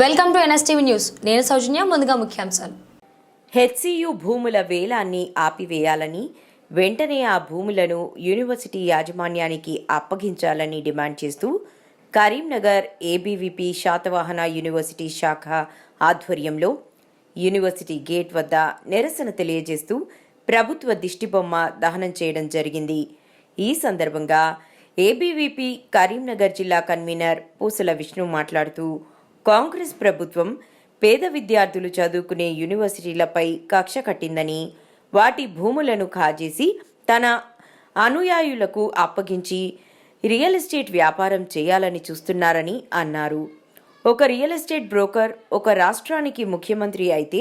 Welcome to NSTV news. నేను సౌజన్య ముందుగా ముఖ్యాంశాలు. హెచ్సియు భూముల వేలాన్ని ఆపివేయాలని వెంటనే ఆ భూములను యూనివర్సిటీ యాజమాన్యానికి అప్పగించాలని డిమాండ్ చేస్తూ కరీంనగర్ ఏబీవీపీ శాతవాహన యూనివర్సిటీ శాఖ ఆధ్వర్యంలో యూనివర్సిటీ గేట్ వద్ద నిరసన తెలియజేస్తూ ప్రభుత్వ దిష్టిబొమ్మ దహనం చేయడం జరిగింది. ఈ సందర్భంగా ఏబీవీపీ కరీంనగర్ జిల్లా కన్వీనర్ పూసల విష్ణు మాట్లాడుతూ కాంగ్రెస్ ప్రభుత్వం పేద విద్యార్థులు చదువుకునే యూనివర్సిటీలపై కక్ష కట్టిందని వాటి భూములను కాజేసి తన అనుయాయులకు అప్పగించి రియల్ ఎస్టేట్ వ్యాపారం చేయాలని చూస్తున్నారని అన్నారు. ఒక రియల్ ఎస్టేట్ బ్రోకర్ ఒక రాష్ట్రానికి ముఖ్యమంత్రి అయితే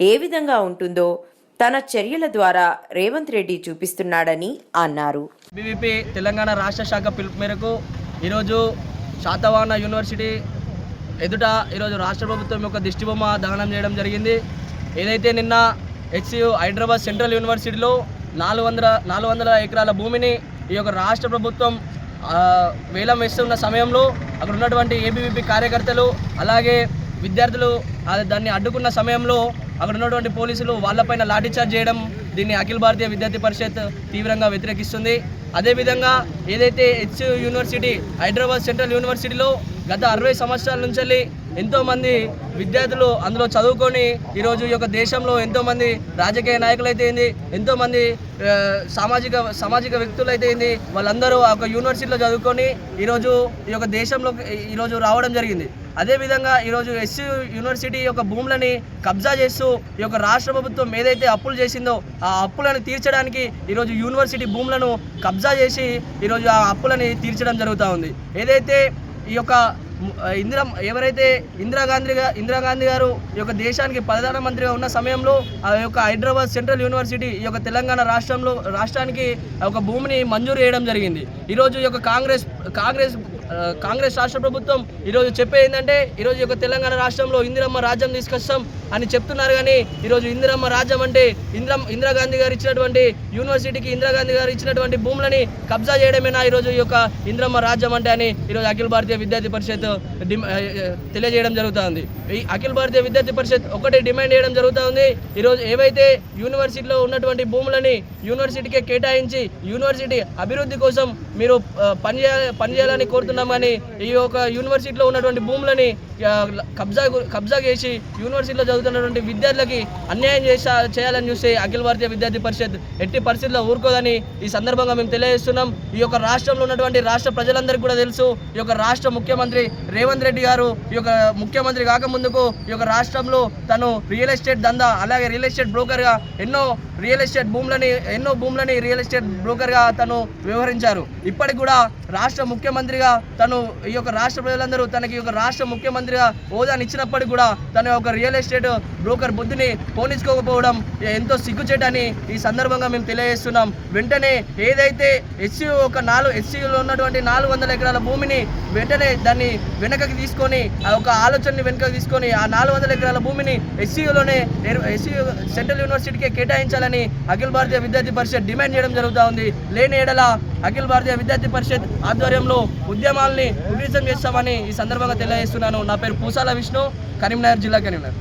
ఏ విధంగా ఉంటుందో తన చర్యల ద్వారా రేవంత్ రెడ్డి చూపిస్తున్నాడని అన్నారు. బీవీపీ తెలంగాణ రాష్ట్ర శాఖ పిలుపు మేరకు ఈరోజు శాతవాహన యూనివర్సిటీ ఎదుట ఈరోజు రాష్ట్ర ప్రభుత్వం యొక్క దిష్టిబొమ్మ దహనం చేయడం జరిగింది. ఏదైతే నిన్న హెచ్సియు హైదరాబాద్ సెంట్రల్ యూనివర్సిటీలో నాలుగు వందల నాలుగు వందల ఎకరాల భూమిని ఈ యొక్క రాష్ట్ర ప్రభుత్వం వేలం వేస్తున్న సమయంలో అక్కడ ఉన్నటువంటి ఏబీవీపీ కార్యకర్తలు అలాగే విద్యార్థులు దాన్ని అడ్డుకున్న సమయంలో అక్కడ ఉన్నటువంటి పోలీసులు వాళ్ళపైన లాఠీచార్జ్ చేయడం దీన్ని అఖిల భారతీయ విద్యార్థి పరిషత్ తీవ్రంగా వ్యతిరేకిస్తుంది. అదేవిధంగా ఏదైతే హెచ్ యూనివర్సిటీ హైదరాబాద్ సెంట్రల్ యూనివర్సిటీలో గత అరవై సంవత్సరాల నుంచి ఎంతోమంది విద్యార్థులు అందులో చదువుకొని ఈరోజు ఈ యొక్క దేశంలో ఎంతోమంది రాజకీయ నాయకులు అయితే ఏంది ఎంతోమంది సామాజిక సామాజిక వ్యక్తులు అయితే ఏంది వాళ్ళందరూ ఆ యొక్క యూనివర్సిటీలో చదువుకొని ఈరోజు ఈ యొక్క దేశంలో ఈరోజు రావడం జరిగింది. అదేవిధంగా ఈరోజు ఎస్సీ యూనివర్సిటీ యొక్క భూములని కబ్జా చేస్తూ ఈ యొక్క రాష్ట్ర ప్రభుత్వం ఏదైతే అప్పులు చేసిందో ఆ అప్పులను తీర్చడానికి ఈరోజు యూనివర్సిటీ భూములను కబ్జా చేసి ఈరోజు ఆ అప్పులని తీర్చడం జరుగుతూ ఉంది. ఏదైతే ఈ యొక్క ఇందిరా ఎవరైతే ఇందిరాగాంధీ ఇందిరాగాంధీ గారు ఈ యొక్క దేశానికి ప్రధానమంత్రిగా ఉన్న సమయంలో ఆ యొక్క హైదరాబాద్ సెంట్రల్ యూనివర్సిటీ ఈ యొక్క తెలంగాణ రాష్ట్రంలో రాష్ట్రానికి ఒక భూమిని మంజూరు చేయడం జరిగింది. ఈరోజు ఈ యొక్క కాంగ్రెస్ కాంగ్రెస్ కాంగ్రెస్ రాష్ట్ర ప్రభుత్వం ఈరోజు చెప్పేందంటే ఏంటంటే ఈరోజు ఈ యొక్క తెలంగాణ రాష్ట్రంలో ఇందిరమ్మ రాజ్యం తీసుకొస్తాం అని చెప్తున్నారు కానీ ఈరోజు ఇందిరమ్మ రాజ్యం అంటే ఇందిరా ఇందిరాగాంధీ గారు ఇచ్చినటువంటి యూనివర్సిటీకి ఇందిరాగాంధీ గారు ఇచ్చినటువంటి భూములని కబ్జా చేయడమేనా ఈరోజు ఈ యొక్క ఇందిరమ్మ రాజ్యం అంటే అని ఈరోజు అఖిల భారతీయ విద్యార్థి పరిషత్ డిమ- తెలియజేయడం జరుగుతుంది. ఈ అఖిల భారతీయ విద్యార్థి పరిషత్ ఒకటి డిమాండ్ చేయడం జరుగుతుంది. ఈరోజు ఏవైతే యూనివర్సిటీలో ఉన్నటువంటి భూములని యూనివర్సిటీకే కేటాయించి యూనివర్సిటీ అభివృద్ధి కోసం మీరు ఆ, పనిచేయాలి పనిచేయాలని కోరుతున్నాం కానీ ఈ యొక్క యూనివర్సిటీలో ఉన్నటువంటి భూములని కబ్జా కబ్జా చేసి యూనివర్సిటీలో చదువుతున్నటువంటి విద్యార్థులకి అన్యాయం చేసా చేయాలని చూసి అఖిల భారతీయ విద్యార్థి పరిషత్ ఎట్టి పరిస్థితుల్లో ఊరుకోదని ఈ సందర్భంగా మేము తెలియజేస్తున్నాం. ఈ యొక్క రాష్ట్రంలో ఉన్నటువంటి రాష్ట్ర ప్రజలందరికీ కూడా తెలుసు. ఈ యొక్క రాష్ట్ర ముఖ్యమంత్రి రేవంత్ రెడ్డి గారు ఈ యొక్క ముఖ్యమంత్రి కాకముందుకు ఈ యొక్క రాష్ట్రంలో తను రియల్ ఎస్టేట్ దందా అలాగే రియల్ ఎస్టేట్ బ్రోకర్గా ఎన్నో రియల్ ఎస్టేట్ భూములని ఎన్నో భూములని రియల్ ఎస్టేట్ బ్రోకర్గా తను వ్యవహరించారు. ఇప్పటికి కూడా రాష్ట్ర ముఖ్యమంత్రిగా తను ఈ యొక్క రాష్ట్ర ప్రజలందరూ తనకి ఈ యొక్క రాష్ట్ర ముఖ్యమంత్రిగా హోదాని ఇచ్చినప్పటికీ కూడా తన యొక్క రియల్ ఎస్టేట్ బ్రోకర్ బుద్ధిని పోనించుకోకపోవడం ఎంతో సిగ్గుచేటని ఈ సందర్భంగా మేము తెలియజేస్తున్నాం. వెంటనే ఏదైతే ఎస్సీ ఒక నాలుగు ఎస్సీలో ఉన్నటువంటి నాలుగు వందల ఎకరాల భూమిని వెంటనే దాన్ని వెనకకి తీసుకొని ఆ ఒక ఆలోచనని వెనుకకు తీసుకొని ఆ నాలుగు వందల ఎకరాల భూమిని ఎస్సీలోనే ఎస్సీ సెంట్రల్ యూనివర్సిటీకే కేటాయించాలని అఖిల భారతీయ విద్యార్థి పరిషత్ డిమాండ్ చేయడం జరుగుతూ ఉంది. లేని ఏడల అఖిల భారతీయ విద్యార్థి పరిషత్ ఆధ్వర్యంలో ఉద్యమాల్ని ఉధృతం చేస్తామని ఈ సందర్భంగా తెలియజేస్తున్నాను. నా పేరు పూసాల విష్ణు కరీంనగర్ జిల్లా కరీంనగర్.